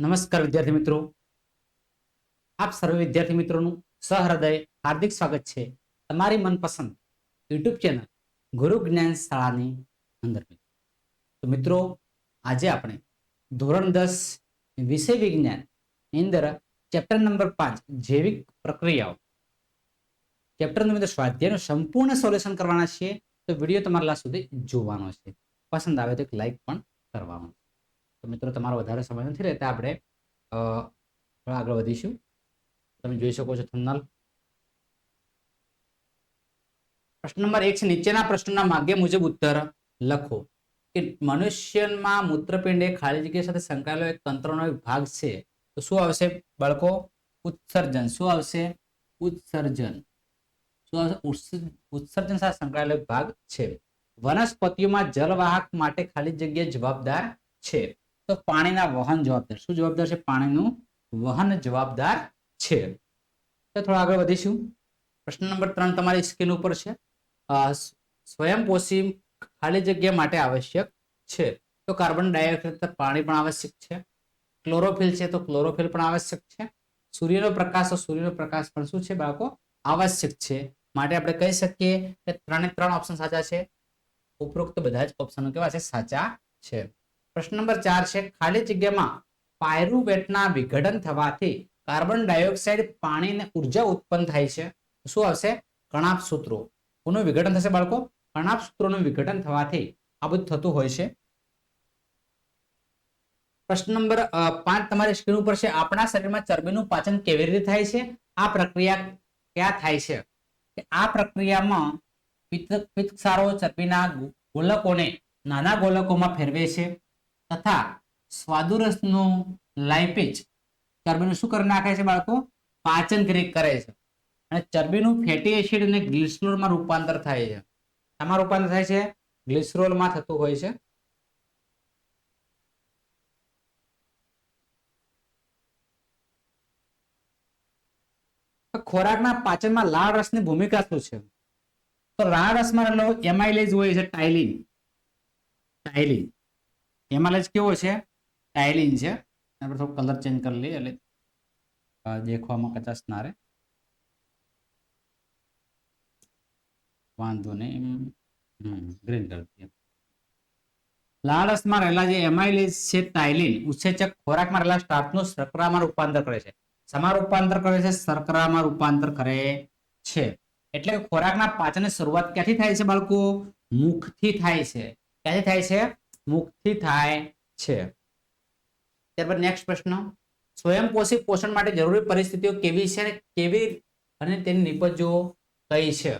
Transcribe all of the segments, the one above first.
નમસ્કાર વિદ્યાર્થી મિત્રો. આપ સર્વે વિદ્યાર્થી મિત્રોનું સહૃદય હાર્દિક સ્વાગત છે. તમારી મનપસંદ યુટ્યુબ ચેનલ ગુરુ જ્ઞાન શાળાની અંદર. તો મિત્રો, આજે આપણે ધોરણ દસ વિષય વિજ્ઞાન અંદર ચેપ્ટર નંબર પાંચ જૈવિક પ્રક્રિયાઓ. ચેપ્ટર નંબર સ્વાધ્યાયનું સંપૂર્ણ સોલ્યુશન કરવાના છીએ. તો વીડિયો તમારા સુધી જોવાનો છે. પસંદ આવે તો એક લાઈક પણ કરવાનો. તો મિત્રો, તમારો વધારે સમય નથી રહેતા, આપણે આગળ વધીશું. તમે જોઈ શકો છો થંબનેલ. પ્રશ્ન નંબર એક છે, નીચેના પ્રશ્નના માગ્ય મુજબ ઉત્તર લખો. કે મનુષ્યમાં મૂત્રપિંડ એ ખાલી જગ્યા સાથે સંકળાયેલો એક તંત્રનો એક ભાગ છે, તો શું આવશે? બાળકો, ઉત્સર્જન. શું આવશે? ઉત્સર્જન. શું આવશે? ઉત્સર્જન સાથે સંકળાયેલો એક ભાગ છે. વનસ્પતિઓમાં જલવાહક માટે ખાલી જગ્યા જવાબદાર છે. તો પાણીના વહન જવાબદાર. શું જવાબદાર છે? પાણીનું વહન જવાબદાર છે. તો થોડા આગળ વધીશું. પ્રશ્ન નંબર ત્રણ તમારી સ્કીન ઉપર છે. સ્વયંપોષી ખાલી જગ્યા માટે આવશ્યક છે. તો કાર્બન ડાયોક્સાઇડ પાણી પણ આવશ્યક છે. ક્લોરોફિલ છે તો ક્લોરોફિલ પણ આવશ્યક છે. સૂર્યનો પ્રકાશ તો સૂર્યનો પ્રકાશ પણ શું છે બાળકો? આવશ્યક છે. માટે આપણે કહી શકીએ કે ત્રણે ત્રણ ઓપ્શન સાચા છે. ઉપરોક્ત બધા જ ઓપ્શનો કેવા છે? સાચા છે. પ્રશ્ન નંબર ચાર છે, ખાલી જગ્યામાં પાયરુવેટના વિઘટન થવાથી કાર્બન ડાયોક્સાઇડ પાણી અને ઊર્જા ઉત્પન્ન થાય છે. શું આવશે? કણાપ સૂત્રો. કોનું વિઘટન થશે બાળકો? કણાપ સૂત્રોનું વિઘટન થવાથી આ બધું થતું હોય છે. પ્રશ્ન નંબર પાંચ તમારી સ્ક્રીન ઉપર છે, આપણા શરીરમાં ચરબીનું પાચન કેવી રીતે થાય છે? આ પ્રક્રિયા ક્યાં થાય છે? આ પ્રક્રિયામાં પિત્ત પિત્તક્ષારો ચરબીના ગોલકોને નાના ગોલકોમાં ફેરવે છે. તથા સ્વાદુરસનું લાઇપેજ ચરબીનું શું કરી નાખે છે બાળકો? પાચન ક્રિયા કરે છે. અને ચરબીનું ફેટી એસિડ અને ગ્લિસરોલમાં રૂપાંતર થાય છે. આમાં રૂપાંતર થાય છે? ગ્લિસરોલમાં થતું હોય છે. ખોરાકના પાચનમાં લાળ રસની ભૂમિકા શું છે? તો લાળ રસમાં એમાઇલેજ હોય છે ટાઇલિન. ટાઇલિન. એમાઇલેજ કેવો છે? ટાઇલિન છે. આપણે થોડું કલર ચેન્જ કરી લઈએ એટલે દેખવામાં કચાશ ના રહે. વાંધો નહીં. ગ્રીન કરી દઈએ લાળસમાં રહેલા જે એમાઇલેજ છે ટાઇલિન ઉત્સેચક ખોરાકમાં રહેલા સ્ટાફનું શર્કરામાં રૂપાંતર કરે છે. સમાર રૂપાંતર કરે છે? શર્કરામાં રૂપાંતર કરે છે. એટલે ખોરાકના પાચનની શરૂઆત ક્યાંથી થાય છે બાળકો? મુખથી થાય છે. ક્યાંથી થાય છે? મુખથી થાય છે. ત્યારબાદ નેક્સ્ટ પ્રશ્ન. સ્વયંપોષી પોષણ માટે જરૂરી પરિસ્થિતિઓ કેવી છે અને કેવી અને તેની નિપજો કઈ છે?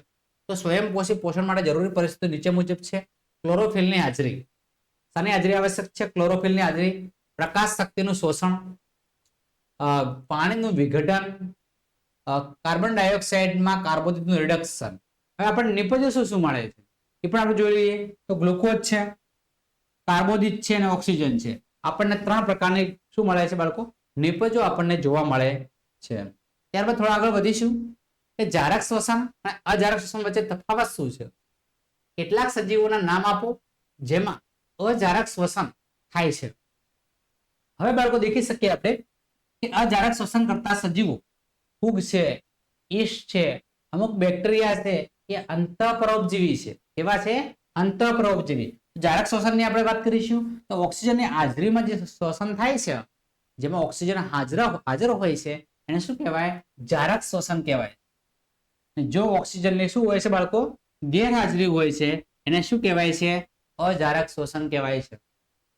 તો સ્વયંપોષી પોષણ માટે જરૂરી પરિસ્થિતિઓ નીચે મુજબ છે. ક્લોરોફિલની હાજરી. શાની હાજરી આવશ્યક છે? ક્લોરોફિલની હાજરી. પ્રકાશ શક્તિનું શોષણ. પાણીનું વિઘટન. કાર્બન ડાયોક્સાઇડમાં કાર્બોદિતનું રિડક્શન હવે આપણને નિપજો શું શું મળે છે? એ પણ આપણે જોઈ લઈએ. તો ગ્લુકોઝ છે. કાર્બોદિત છે અને ઓક્સિજન છે. આપણને ત્રણ પ્રકારની શું મળે છે બાળકો? નિપજો આપણને જોવા મળે છે. ત્યારબાદ થોડા આગળ વધીશું. કે જારક શ્વસન અને અજારક શ્વસન વચ્ચે તફાવત શું છે? કેટલાક સજીવોના નામ આપો, જેમાં અજારક શ્વસન થાય છે. હવે બાળકો દેખી શકીએ આપણે કે અજારક શ્વસન કરતા સજીવો ફૂગ છે ઈસ્ટ છે, અમુક બેક્ટેરિયા છે, એ અંતઃપરોપજીવી છે. કેવા છે? અંતઃપરોપજીવી. જારક શ્વસનની આપણે વાત કરીશું, તો ઓક્સિજનની હાજરીમાં જે શ્વસન થાય છે, જેમાં ઓક્સિજન હાજર હાજર હોય છે, એને શું કહેવાય? જારક શ્વસન કહેવાય. જો ઓક્સિજનની શું હોય છે બાળકો? ગેરહાજરી હોય છે, એને શું કહેવાય છે? અજારક શ્વસન કહેવાય છે.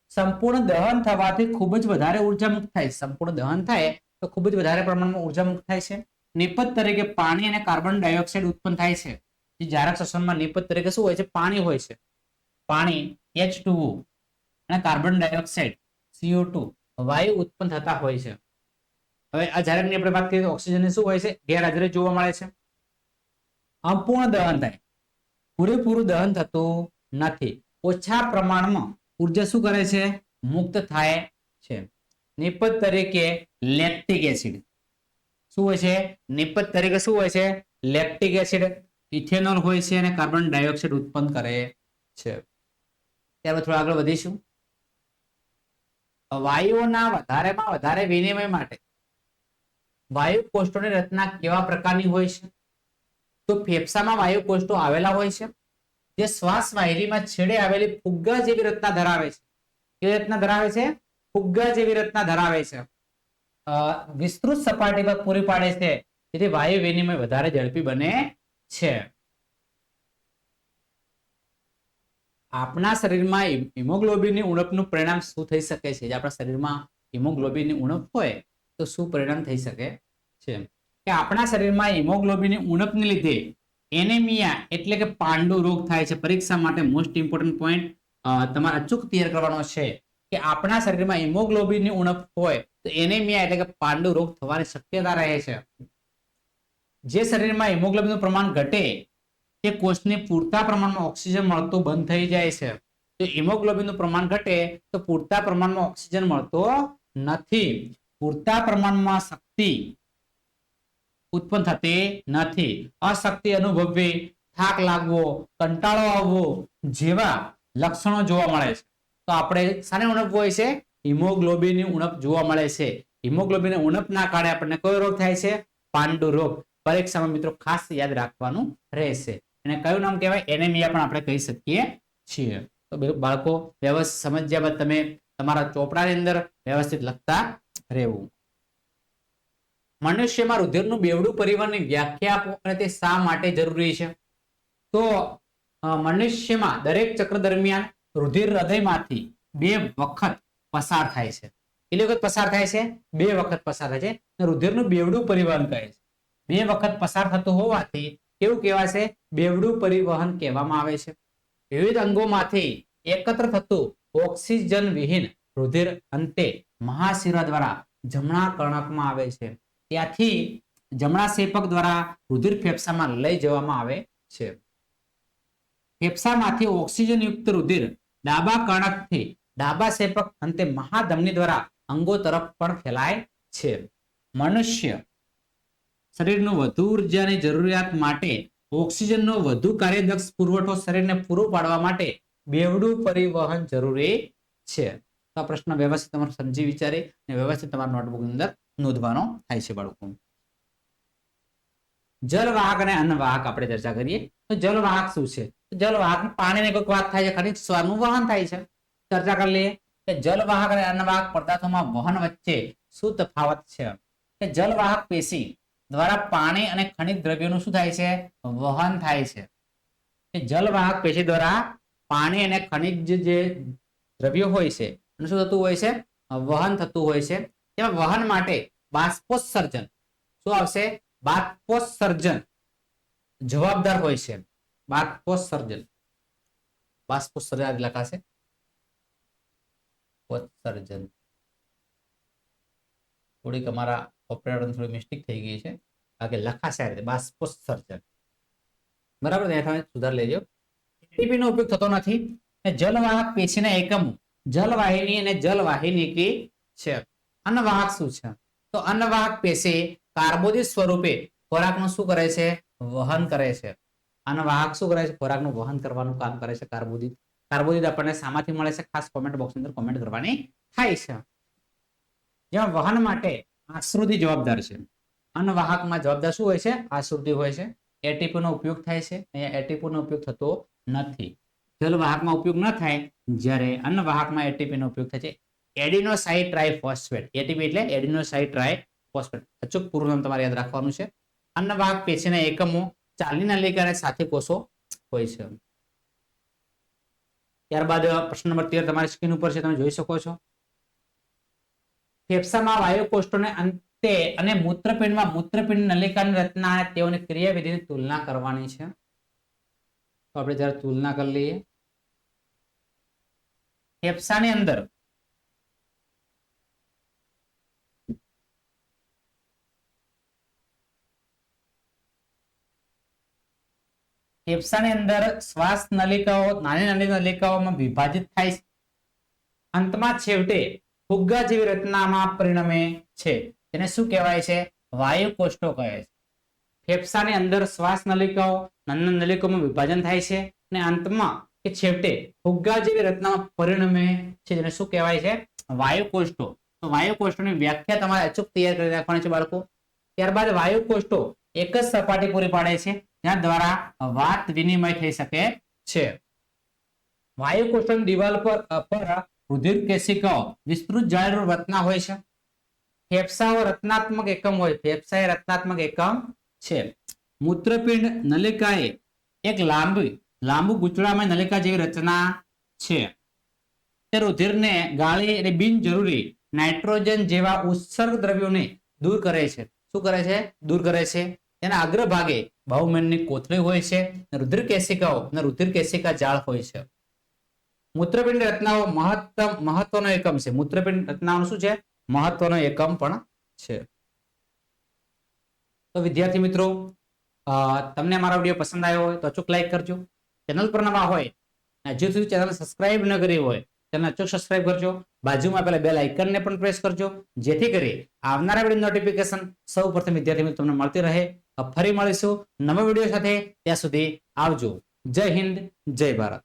સંપૂર્ણ દહન થવાથી ખૂબ જ વધારે ઊર્જા મુક્ત થાય સંપૂર્ણ દહન થાય તો ખૂબ જ વધારે પ્રમાણમાં ઊર્જા મુક્ત થાય છે. નિપજ તરીકે પાણી અને કાર્બન ડાયોક્સાઇડ ઉત્પન્ન થાય છે. જારક શ્વસનમાં નિપજ તરીકે શું હોય છે? પાણી હોય છે. પાણી એચ અને કાર્બન ડાયોક્સાઇડ સીઓ ટુ વાયુ ઉત્પન્ન થતા હોય છે. હવે આ જ્યારે આપણે વાત કરીએ તો ઓક્સિજન શું હોય છે? ગેરહાજરી જોવા મળે છે. અપૂર્ણ દહન થાય. પૂરેપૂરું દહન થતું નથી. ઓછા પ્રમાણમાં ઊર્જા શું કરે છે? મુક્ત થાય છે. નિપજ તરીકે લેક્ટિક એસિડ. શું હોય છે? નિપજ તરીકે શું હોય છે? Lactic acid. ઇથેનોલ હોય છે અને કાર્બન ડાયોક્સાઇડ ઉત્પન્ન કરે છે. ત્યારબાદ થોડા આગળ વધીશું. વાયુઓના વધારેમાં વધારે વિનિમય માટે વાયુ કોષ્ટોની રચના કેવા પ્રકારની હોય છે? તો ફેફસામાં વાયુ કોષ્ટો આવેલા હોય છે. જે શ્વાસ વાહિનીમાં છેડે આવેલી ફુગ્ગા જેવી રચના ધરાવે છે. કેવી રચના ધરાવે છે? ફુગ્ગા જેવી રચના ધરાવે છે. વિસ્તૃત સપાટી પર પૂરી પાડે છે. જેથી વાયુ વિનિમય વધારે ઝડપી બને છે. આપણા શરીરમાં હિમોગ્લોબિનની ઉણપનું પરિણામ શું થઈ શકે છે? જે આપણા શરીરમાં હિમોગ્લોબિનની ઉણપ હોય, તો શું પરિણામ થઈ શકે છે? કે આપણા શરીરમાં હિમોગ્લોબિનની ઉણપને લીધે એનેમિયા એટલે કે પાંડુ રોગ થાય છે. પરીક્ષા માટે મોસ્ટ ઇમ્પોર્ટન્ટ પોઈન્ટ તમારે અચૂક તૈયાર કરવાનો છે કે આપણા શરીરમાં હિમોગ્લોબિનની ઉણપ હોય, તો એનેમિયા એટલે કે પાંડુ રોગ થવાની શક્યતા રહે છે. જે શરીરમાં હિમોગ્લોબિનનું પ્રમાણ ઘટે તે કોષને પૂરતા પ્રમાણમાં ઓક્સિજન મળતું બંધ થઈ જાય છે. તો હિમોગ્લોબિનનું પ્રમાણ ઘટે તો પૂરતા પ્રમાણમાં ઓક્સિજન મળતો નથી. પૂરતા પ્રમાણમાં શક્તિ ઉત્પન્ન થતી નથી. અશક્તિ અનુભવવી થાક લાગવો, કંટાળો આવવો જેવા લક્ષણો જોવા મળે છે. તો આપણે શાની ઉણપ હોય છે? હિમોગ્લોબિનની ઉણપ જોવા મળે છે. હિમોગ્લોબિનની ઉણપના કારણે આપણને કયો રોગ થાય છે? પાંડુ રોગ. પરીક્ષામાં મિત્રો ખાસ યાદ રાખવાનું રહેશે. અને કયું નામ કહેવાય? એનેમિયા પણ આપણે કહી શકીએ છીએ. તો બાળકો વ્યવસ્થિત સમજ્યા બાદ તમે તમારા ચોપડાની અંદર વ્યવસ્થિત લખતા રહેવું. મનુષ્યમાં રુધિરનું બેવડું પરિવહનની વ્યાખ્યા આપો અને તે શા માટે જરૂરી છે? તો મનુષ્યમાં દરેક ચક્ર દરમિયાન રુધિર હૃદયમાંથી બે વખત પસાર થાય છે. કેટલી વખત પસાર થાય છે? બે વખત પસાર થાય છે. રુધિરનું બેવડું પરિવહન કહે છે. બે વખત પસાર થતું હોવાથી કેવું કહેવાશે? બેવડું પરિવહન કહેવામાં આવે છે. વિવિધ અંગોમાંથી એકત્ર થતું ઓક્સિજન વિહીન રુધિર અંતે મહાશિરા દ્વારા જમણા કર્ણકમાં આવે છે. ત્યાંથી જમણા સેપક દ્વારા રુધિર ફેફસામાં લઈ જવામાં આવે છે. ફેફસામાંથી ઓક્સિજન યુક્ત રુધિર ડાબા કર્ણકથી ડાબા સેપક અંતે મહાધમની દ્વારા અંગો તરફ પણ ફેલાય છે. મનુષ્ય શરીરનું વધુ ઉર્જાની જરૂરિયાત માટે ઓક્સિજનનો વધુ કાર્યદક્ષ પુરવઠો શરીરને પૂરો પાડવા માટે બેવડું પરિવહન જરૂરી છે. તો આ પ્રશ્ન વ્યવસ્થિત તમારે સમજી વિચારી અને વ્યવસ્થિત તમારા નોટબુક અંદર નોંધવાનો થાય છે બાળકો. જલવાહક અને અન્નવાહક આપણે ચર્ચા કરીએ. તો જલવાહક શું છે? જલવાહક પાણીની કોઈક વાત થાય છે, ખનિજ સ્વરનું વહન થાય છે. ચર્ચા કરી લઈએ. કે જલવાહક અને અન્નવાહક પદાર્થોમાં વહન વચ્ચે શું તફાવત છે? કે જલવાહક પેશી દ્વારા પાણી અને ખનિજ દ્રવ્યોનું શું થાય છે? વહન થાય છે. જલવાહક પેશી દ્વારા પાણી અને ખનિજ જે દ્રવ્યો હોય છે, એનું શું થતું હોય છે? વહન થતું હોય છે. તેમાં વહન માટે બાષ્પોત્સર્જન. શું આવશે? બાષ્પોત્સર્જન. જવાબદાર હોય છે. બાષ્પોત્સર્જન. બાષ્પોત્સર્જન લખાશે. ઉત્સર્જન થોડીક અમારા ઓપરેટર થોડી મિસ્ટેક થઈ ગઈ છે. કે લખાશે આ રીતે, બાષ્પોત્સર્જન. બરાબર ત્યાં તમે સુધાર લેજો. એટીપીનો ઉપયોગ થતો નથી જલવાહક પેશીના એકમો, જલવાહિની અને જલવાહિનીકી છે. અન્નવાહક શું છે? તો અન્નવાહક પેશી કાર્બોદિત સ્વરૂપે ખોરાકનું શું કરે છે? વહન કરે છે. અન્નવાહક શું કરે છે? ખોરાકનું વહન કરવાનું કામ કરે છે કાર્બોદિત. કાર્બોદિત આપણને શામાંથી મળે છે? ખાસ કોમેન્ટ બોક્સ અંદર કોમેન્ટ કરવાની થાય છે. જેમાં વહન માટે આશ્રુતિ જવાબદાર છે. અન્નવાહકમાં જવાબદાર શું હોય છે? આશ્રુતિ હોય છે. એટીપીનો ઉપયોગ થાય છે. અહીંયા એટીપીનો ઉપયોગ થતો નથી. જલવાહકમાં ઉપયોગ ન થાય જ્યારે અન્નવાહકમાં એટીપીનો ઉપયોગ થાય છે. એડિનોસાઇડ ટ્રાયફોસ્ફેટ એટીપી એટલે એડિનોસાઇડ ટ્રાયફોસ્ફેટ અચૂક પૂરું નામ તમારે યાદ રાખવાનું છે. અન્નવાહક પેશીના એકમો ચાલી નલિકા અને સાથે કોષો હોય છે. ત્યારબાદ પ્રશ્ન નંબર તેર તમારી સ્ક્રીન ઉપર છે. તમે જોઈ શકો છો. ફેફસામાં વાયુ કોષ્ટોને અંતે અને મૂત્રપિંડમાં મૂત્રપિંડ નલિકાની રચના તેઓની ક્રિયાવિધિની તુલના કરવાની છે. તો આપણે જરા તુલના કરી લઈએ. ફેફસાની અંદર ફેફસાની અંદર શ્વાસ નલિકાઓ નાની નાની નલિકાઓમાં વિભાજિત થાય છે. અંતમાં છેવટે ફુગ્ગા જેવી રચનામાં પરિણમે છે. તેને શું કહેવાય છે? વાયુ કોષ્ટો કહે છે. ફેફસાની અંદર શ્વાસ નલિકાઓ નાના નલિકાઓમાં વિભાજન થાય છે અને અંતમાં કે છેવટે ફુગ્ગા જેવી રચનામાં પરિણમે છે. જેને શું કહેવાય છે? વાયુકોષ્ઠો તો વાયુકોષ્ઠોની વ્યાખ્યા તમારે અચૂક તૈયાર કરી રાખવાની છે બાળકો. ત્યારબાદ વાયુકોષ્ઠો એક જ સપાટી પૂરી પાડે છે. જ્યાં દ્વારા વાત વિનિમય થઈ શકે છે. વાયુકોષ્ઠોની દિવાલ પર પર રુધિર કેશિકાઓ વિસ્તૃત જાળીનું રચના હોય છે. ફેફસાઓ રચનાત્મક એકમ હોય. ફેફસા એ રચનાત્મક એકમ છે. મૂત્રપિંડ નલિકાએ એક લાંબી, લાંબુ ગૂંચળામય નલિકા જેવી રચના છે. તે રુધિરને ગાળી અને બિનજરૂરી નાઇટ્રોજન જેવા ઉત્સર્ગ દ્રવ્યોને દૂર કરે છે. શું કરે છે? દૂર કરે છે. તેના અગ્રભાગે બાહુમેનની કોથળી હોય છે. રુધિર કેશિકાઓ અને રુધિર કેશિકા જાળ હોય છે. મૂત્રપિંડ રચનાઓ મહત્તમ, મહત્વનો એકમ છે. મૂત્રપિંડ રચનાઓનું શું છે? મહત્વનો એકમ પણ છે. તો વિદ્યાર્થી મિત્રો તમને મારો વીડિયો પસંદ આવ્યો હોય તો અચૂક લાઈક કરજો. ચેનલ પર નવા હોય હજુ સુધી ચેનલ સબસ્ક્રાઇબ ન કરી હોય ચેનલ અચૂક સબસ્ક્રાઇબ કરજો. બાજુમાં પેલા બેલ આઇકનને પણ પ્રેસ કરજો, જેથી કરી આવનારા વીડિયો નોટિફિકેશન સૌ પ્રથમ વિદ્યાર્થી મિત્રો તમને મળતી રહે. ફરી મળીશું નવા વીડિયો સાથે. ત્યાં સુધી આવજો. જય હિન્દ, જય ભારત.